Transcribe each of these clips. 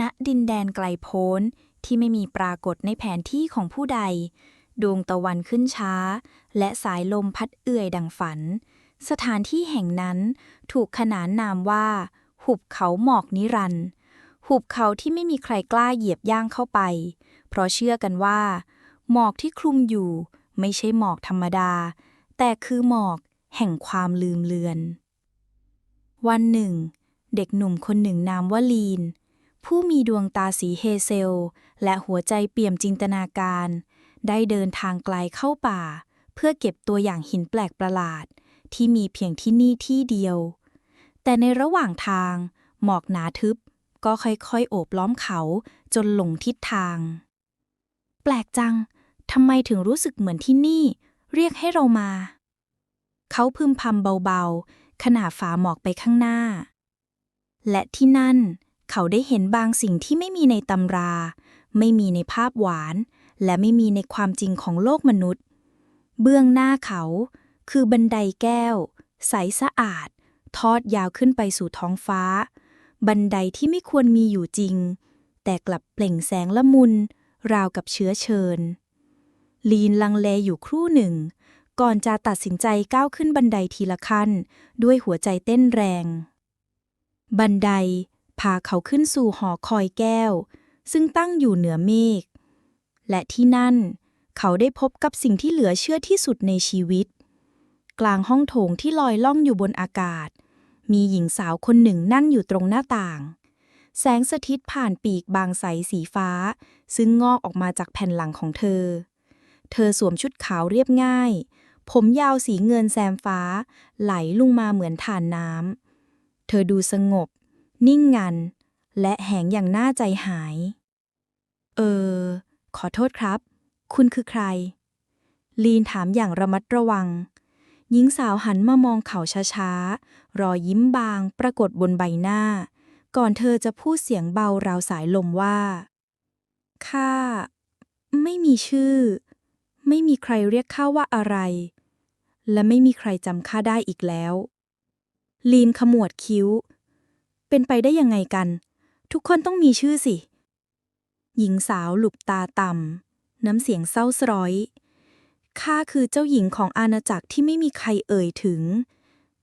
ณดินแดนไกลโพ้นที่ไม่มีปรากฏในแผนที่ของผู้ใด ดวงตะวันขึ้นช้า และสายลมพัดเอื่อยดังฝัน สถานที่แห่งนั้นถูกขนานนามว่า หุบเขาหมอกนิรันดร์หุบเขาที่ไม่มีใครกล้าเหยียบย่างเข้าไป เพราะเชื่อกันว่า หมอกที่คลุมอยู่ไม่ใช่หมอกธรรมดา แต่คือหมอกแห่งความลืมเลือน วันหนึ่ง เด็กหนุ่มคนหนึ่งนามว่าลีน ผู้มีดวงตาสีเฮเซล และหัวใจเปี่ยมจินตนาการ ได้เดินทางไกลเข้าป่า เพื่อเก็บตัวอย่างหินแปลกประหลาด ที่มีเพียงที่นี่ที่เดียว แต่ในระหว่างทาง หมอกหนาทึบ ก็ค่อยๆ โอบล้อมเขาจนหลงทิศทาง แปลกจังทำไมถึงรู้สึกเหมือนที่นี่ เรียกให้เรามา เขาพึมพำเบาๆ ขณะฝ่าหมอกไปข้างหน้า และที่นั่น เขาได้เห็นบางสิ่งที่ไม่มีในตำรา ไม่มีในภาพหวาน และไม่มีในความจริงของโลกมนุษย์ เบื้องหน้าเขา คือบันไดแก้ว ใสสะอาด ทอดยาวขึ้นไปสู่ท้องฟ้า บันไดที่ไม่ควรมีอยู่จริง แต่กลับเปล่งแสงละมุน ราวกับเชื้อเชิญ ลีนลังเลอยู่ครู่หนึ่ง ก่อนจะตัดสินใจก้าวขึ้นบันไดทีละขั้น ด้วยหัวใจเต้นแรง บันได พาเขาขึ้นสู่หอคอยแก้ว ซึ่งตั้งอยู่เหนือเมฆ และที่นั่น เขาได้พบกับสิ่งที่เหลือเชื่อที่สุดในชีวิต กลางห้องโถงที่ลอยล่องอยู่บนอากาศ มีหญิงสาวคนหนึ่งนั่งอยู่ตรงหน้าต่าง แสงสถิตผ่านปีกบางใสสีฟ้า ซึ่งงอกออกมาจากแผ่นหลังของเธอ เธอสวมชุดขาวเรียบง่าย ผมยาวสีเงินแซมฟ้า ไหลลงมาเหมือนฐานน้ำเธอดูสงบ นิ่งงัน และแหงอย่างน่าใจหาย เออ ขอโทษครับ คุณคือใคร ลีนถามอย่างระมัดระวัง หญิงสาวหันมามองเขาช้าๆ รอยยิ้มบางปรากฏบนใบหน้า ก่อนเธอจะพูดเสียงเบาราวสายลมว่าข้าไม่มีชื่อ ไม่มีใครเรียกข้าว่าอะไร และไม่มีใครจำข้าได้อีกแล้ว ลีนขมวดคิ้ว เป็นไปได้ยังไงกัน ทุกคนต้องมีชื่อสิ หญิงสาวหลุบตาต่ำน้ำเสียงเศร้าสร้อยข้าคือเจ้าหญิงของอาณาจักรที่ไม่มีใครเอ่ยถึง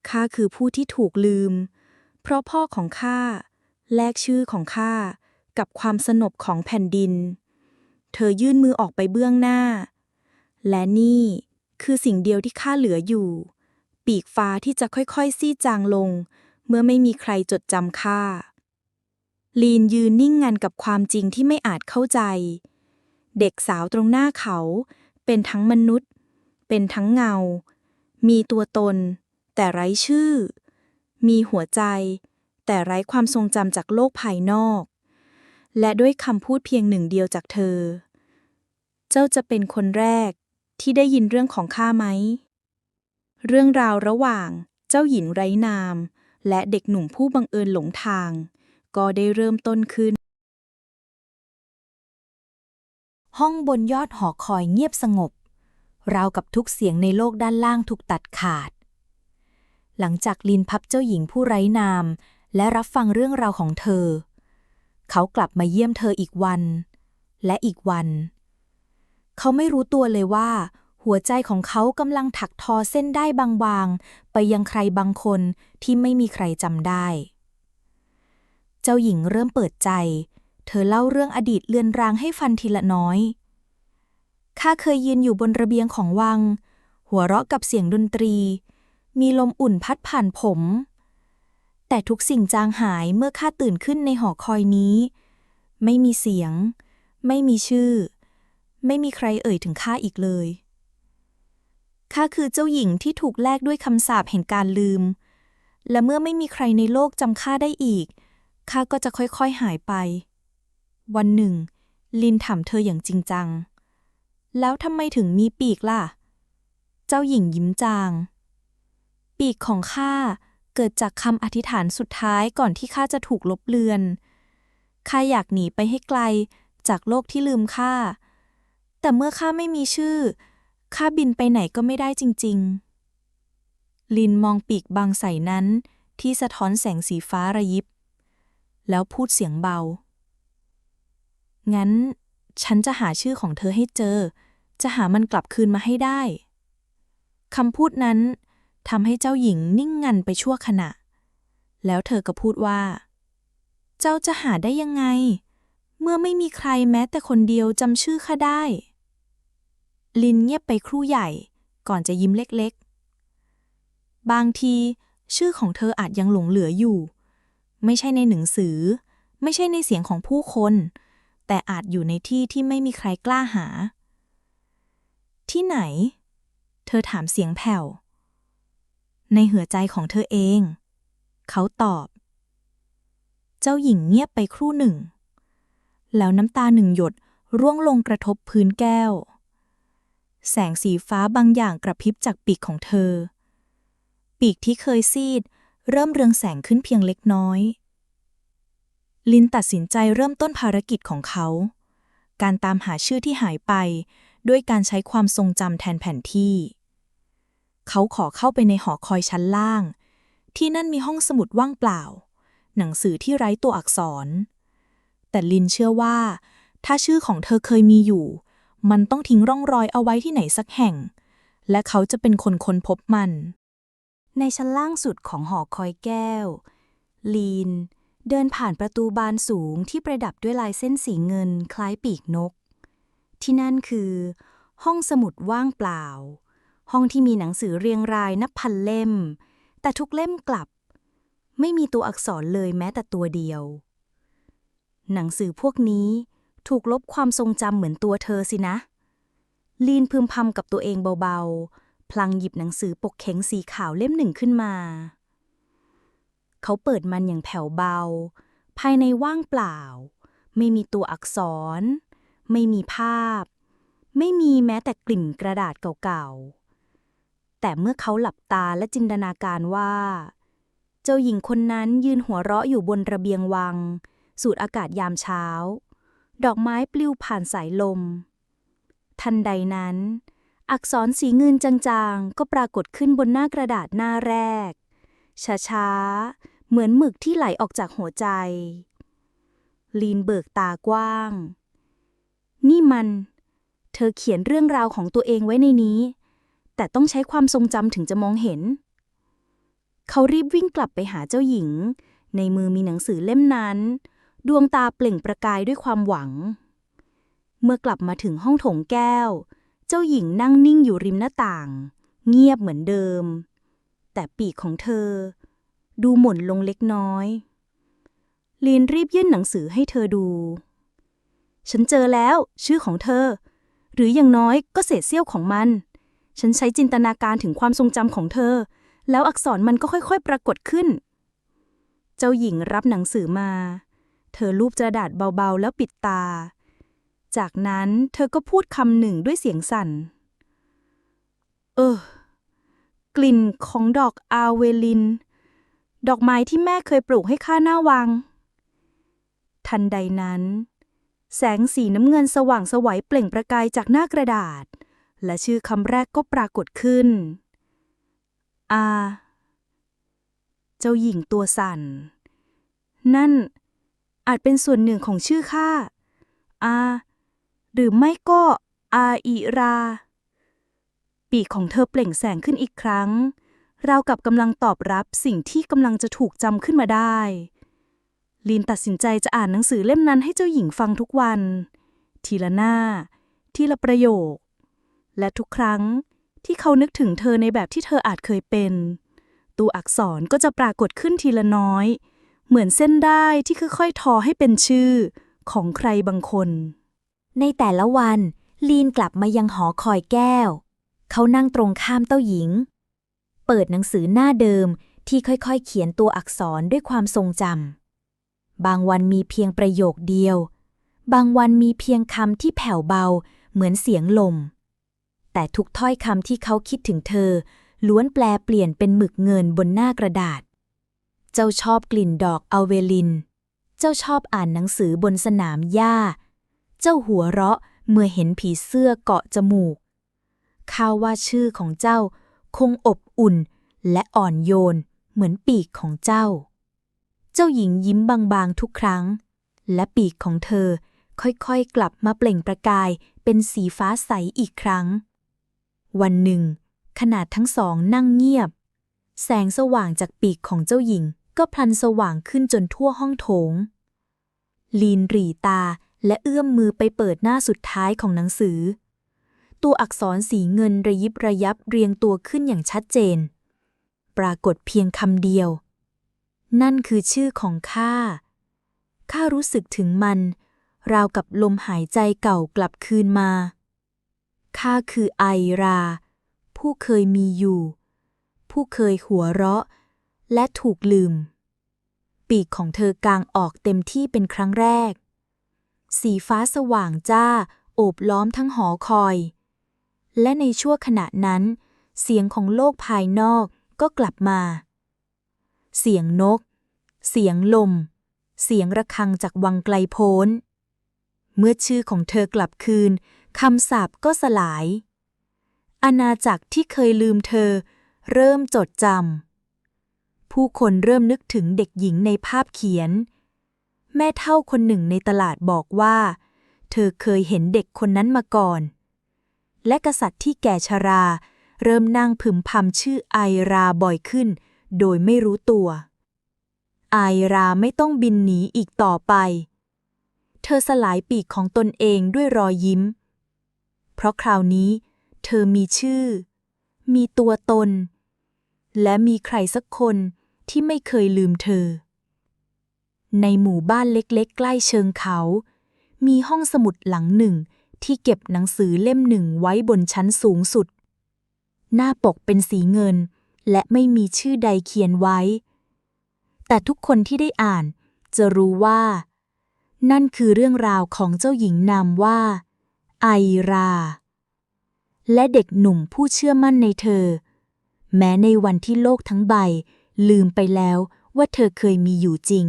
ข้าคือผู้ที่ถูกลืม เพราะพ่อของข้าแลกชื่อของข้ากับความสนบของแผ่นดิน เธอยื่นมือออกไปเบื้องหน้า และนี่คือสิ่งเดียวที่ข้าเหลืออยู่ ปีกฟ้าที่จะค่อยๆ ซีดจางลง เมื่อไม่มีใครจดจำข้าลีนยืนนิ่งงันกับความจริงที่ไม่อาจเข้าใจ เด็กสาวตรงหน้าเขา เป็นทั้งมนุษย์ เป็นทั้งเงา มีตัวตน แต่ไร้ชื่อ มีหัวใจ แต่ไร้ความทรงจำจากโลกภายนอก และด้วยคำพูดเพียงหนึ่งเดียวจากเธอ เจ้าจะเป็นคนแรกที่ได้ยินเรื่องของข้าไหม เรื่องราวระหว่างเจ้าหญิงไร้นาม และเด็กหนุ่มผู้บังเอิญหลงทาง ก็ได้เริ่มต้นขึ้น ห้องบนยอดหอคอยเงียบสงบ ราวกับทุกเสียงในโลกด้านล่างถูกตัดขาด หลังจากลินพับเจ้าหญิงผู้ไร้นาม และรับฟังเรื่องราวของเธอ เขากลับมาเยี่ยมเธออีกวัน และอีกวัน เขาไม่รู้ตัวเลยว่า หัวใจของเขากำลังถักทอเส้นได้บางๆ ไปยังใครบางคนที่ไม่มีใครจำได้ เจ้าหญิงเริ่มเปิดใจ เธอเล่าเรื่องอดีตเลือนรางให้ฟันทีละน้อย ข้าเคยยืนอยู่บนระเบียงของวัง หัวเราะกับเสียงดนตรี มีลมอุ่นพัดผ่านผม แต่ทุกสิ่งจางหายเมื่อข้าตื่นขึ้นในหอคอยนี้ ไม่มีเสียง ไม่มีชื่อ ไม่มีใครเอ่ยถึงข้าอีกเลย ข้าคือเจ้าหญิงที่ถูกแลกด้วยคำสาปแห่งการลืม และเมื่อไม่มีใครในโลกจำข้าได้อีก ข้าก็จะค่อยๆหายไป วันหนึ่ง ลินถามเธออย่างจริงจัง แล้วทำไมถึงมีปีกล่ะ เจ้าหญิงยิ้มจาง ปีกของข้าเกิดจากคำอธิษฐานสุดท้ายก่อนที่ข้าจะถูกลบเลือน ข้าอยากหนีไปให้ไกลจากโลกที่ลืมข้า แต่เมื่อข้าไม่มีชื่อ ข้าบินไปไหนก็ไม่ได้จริง ๆ ลินมองปีกบางใสนั้นที่สะท้อนแสงสีฟ้าระยิบ แล้วพูดเสียงเบา งั้น ฉันจะหาชื่อของเธอให้เจอ จะหามันกลับคืนมาให้ได้คำพูดนั้นทำให้เจ้าหญิงนิ่งงันไปชั่วขณะ แล้วเธอก็พูดว่า เจ้าจะหาได้ยังไง เมื่อไม่มีใครแม้แต่คนเดียวจำชื่อข้าได้ ลินเงียบไปครู่ใหญ่ ก่อนจะยิ้มเล็กๆ บางที ชื่อของเธออาจยังหลงเหลืออยู่ ไม่ใช่ในหนังสือ ไม่ใช่ในเสียงของผู้คน แต่อาจอยู่ในที่ที่ไม่มีใครกล้าหา ที่ไหน เธอถามเสียงแผ่ว ในหัวใจของเธอเอง เขาตอบ เจ้าหญิงเงียบไปครู่หนึ่ง แล้วน้ำตาหนึ่งหยดร่วงลงกระทบพื้นแก้ว แสงสีฟ้าบางอย่างกระพริบจากปีกของเธอ ปีกที่เคยซีด เริ่มเรืองแสงขึ้นเพียงเล็กน้อย ลินตัดสินใจเริ่มต้นภารกิจของเขา การตามหาชื่อที่หายไป ด้วยการใช้ความทรงจำแทนแผนที่ เขาขอเข้าไปในหอคอยชั้นล่าง ที่นั่นมีห้องสมุดว่างเปล่า หนังสือที่ไร้ตัวอักษร แต่ลินเชื่อว่า ถ้าชื่อของเธอเคยมีอยู่ มันต้องทิ้งร่องรอยเอาไว้ที่ไหนสักแห่ง และเขาจะเป็นคนค้นพบมัน ในชั้นล่างสุดของหอคอยแก้ว ลีน เดินผ่านประตูบานสูงที่ประดับด้วยลายเส้นสีเงินคล้ายปีกนก ที่นั่นคือ ห้องสมุดว่างเปล่า ห้องที่มีหนังสือเรียงรายนับพันเล่ม แต่ทุกเล่มกลับ ไม่มีตัวอักษรเลยแม้แต่ตัวเดียว หนังสือพวกนี้ ถูกลบความทรงจำเหมือนตัวเธอสินะ ลีนพึมพำกับตัวเองเบาๆ พลังหยิบหนังสือปกเข็งสีขาวเล่มหนึ่งขึ้นมา เขาเปิดมันอย่างแผ่วเบา ภายในว่างเปล่า ไม่มีตัวอักษร ไม่มีภาพ ไม่มีแม้แต่กลิ่นกระดาษเก่าๆ แต่เมื่อเขาหลับตาและจินตนาการว่า เจ้าหญิงคนนั้นยืนหัวเราะอยู่บนระเบียงวัง สูดอากาศยามเช้า ดอกไม้ปลิวผ่านสายลม ทันใดนั้น อักษรสีเงินจางๆ ก็ปรากฏขึ้นบนหน้ากระดาษหน้าแรก ช้าๆ เหมือนหมึกที่ไหลออกจากหัวใจ ลีนเบิกตากว้าง นี่มัน เธอเขียนเรื่องราวของตัวเองไว้ในนี้ แต่ต้องใช้ความทรงจำถึงจะมองเห็น เขารีบวิ่งกลับไปหาเจ้าหญิง ในมือมีหนังสือเล่มนั้น ดวงตาเปล่งประกายด้วยความหวัง เมื่อกลับมาถึงห้องโถงแก้ว เจ้าหญิงนั่งนิ่งอยู่ริมหน้าต่าง เงียบเหมือนเดิม แต่ปีกของเธอ ดูหม่นลงเล็กน้อยลีนรีบยื่นหนังสือให้เธอดู ฉันเจอแล้ว ชื่อของเธอ หรืออย่างน้อยก็เศษเสี้ยวของมัน ฉันใช้จินตนาการถึงความทรงจำของเธอ แล้วอักษรมันก็ค่อยๆ ปรากฏขึ้น เจ้าหญิงรับหนังสือมา เธอลูบกระดาษเบาๆ แล้วปิดตา จากนั้นเธอก็พูดคำหนึ่งด้วยเสียงสั่น เออ กลิ่นของดอกอาเวลิน ดอกไม้ที่แม่เคยปลูกให้ข้าหน้าวัง ทันใดนั้น แสงสีน้ำเงินสว่างสวัยเปล่งประกายจากหน้ากระดาษ และชื่อคำแรกก็ปรากฏขึ้น อา เจ้าหญิงตัวสั่น นั่น อาจเป็นส่วนหนึ่งของชื่อข้าอาหรือไม่ก็อาอิรา ปีกของเธอเปล่งแสงขึ้นอีกครั้ง เรากับกำลังตอบรับสิ่งที่กำลังจะถูกจำขึ้นมาได้ ลีนตัดสินใจจะอ่านหนังสือเล่มนั้นให้เจ้าหญิงฟังทุกวัน ทีละหน้า ทีละประโยค และทุกครั้งที่เขานึกถึงเธอในแบบที่เธออาจเคยเป็น ตัวอักษรก็จะปรากฏขึ้นทีละน้อย เหมือนเส้นได้ที่ค่อยๆทอให้เป็นชื่อของใครบางคน ในแต่ละวันลีนกลับมายังหอคอยแก้ว เขานั่งตรงข้ามเต้าหญิง เปิดหนังสือหน้าเดิมที่ค่อยๆ เขียนตัวอักษรด้วยความทรงจำ บางวันมีเพียงประโยคเดียว บางวันมีเพียงคำที่แผ่วเบาเหมือนเสียงลม แต่ทุกถ้อยคำที่เขาคิดถึงเธอ ล้วนแปลเปลี่ยนเป็นหมึกเงินบนหน้ากระดาษ เจ้าชอบกลิ่นดอกอเวลิน เจ้าชอบอ่านหนังสือบนสนามหญ้า เจ้าหัวเราะเมื่อเห็นผีเสื้อเกาะจมูก ข้าว่าชื่อของเจ้าคงอบอุ่นและอ่อนโยนเหมือนปีกของเจ้า เจ้าหญิงยิ้มบางๆทุกครั้ง และปีกของเธอค่อยๆกลับมาเปล่งประกายเป็นสีฟ้าใสอีกครั้ง วันหนึ่ง ขนาดทั้งสองนั่งเงียบ แสงสว่างจากปีกของเจ้าหญิง ก็พลันสว่างขึ้นจนทั่วห้องโถง ลีนหรีตาและเอื้อมมือไปเปิดหน้าสุดท้ายของหนังสือ ตัวอักษรสีเงินระยิบระยับเรียงตัวขึ้นอย่างชัดเจน ปรากฏเพียงคำเดียว นั่นคือชื่อของข้า ข้ารู้สึกถึงมัน ราวกับลมหายใจเก่ากลับคืนมา ข้าคือไอรา ผู้เคยมีอยู่ ผู้เคยหัวเราะ และถูกลืม ปีกของเธอกางออกเต็มที่เป็นครั้งแรก สีฟ้าสว่างจ้า โอบล้อมทั้งหอคอย และในชั่วขณะนั้น เสียงของโลกภายนอกก็กลับมา เสียงนก เสียงลม เสียงระฆังจากวังไกลโพ้น เมื่อชื่อของเธอกลับคืนคำสาปก็สลายอาณาจักรที่เคยลืมเธอ เริ่มจดจำ ผู้คนเริ่มนึกถึงเด็กหญิงในภาพเขียน แม่เท่าคนหนึ่งในตลาดบอกว่า เธอเคยเห็นเด็กคนนั้นมาก่อน และกษัตริย์ที่แก่ชรา เริ่มนั่งพึมพำชื่อไอราบ่อยขึ้น โดยไม่รู้ตัว ไอราไม่ต้องบินหนีอีกต่อไป เธอสลายปีกของตนเองด้วยรอยยิ้ม เพราะคราวนี้ เธอมีชื่อ มีตัวตนและมีใครสักคน ที่ไม่เคยลืมเธอ ในหมู่บ้านเล็กๆ ใกล้เชิงเขา มีห้องสมุดหลังหนึ่งที่เก็บหนังสือเล่มหนึ่งไว้บนชั้นสูงสุด หน้าปกเป็นสีเงิน และไม่มีชื่อใดเขียนไว้ แต่ทุกคนที่ได้อ่านจะรู้ว่า นั่นคือเรื่องราวของเจ้าหญิงนามว่า ไอรา และเด็กหนุ่มผู้เชื่อมั่นในเธอ แม้ในวันที่โลกทั้งใบ ลืมไปแล้วว่าเธอเคยมีอยู่จริง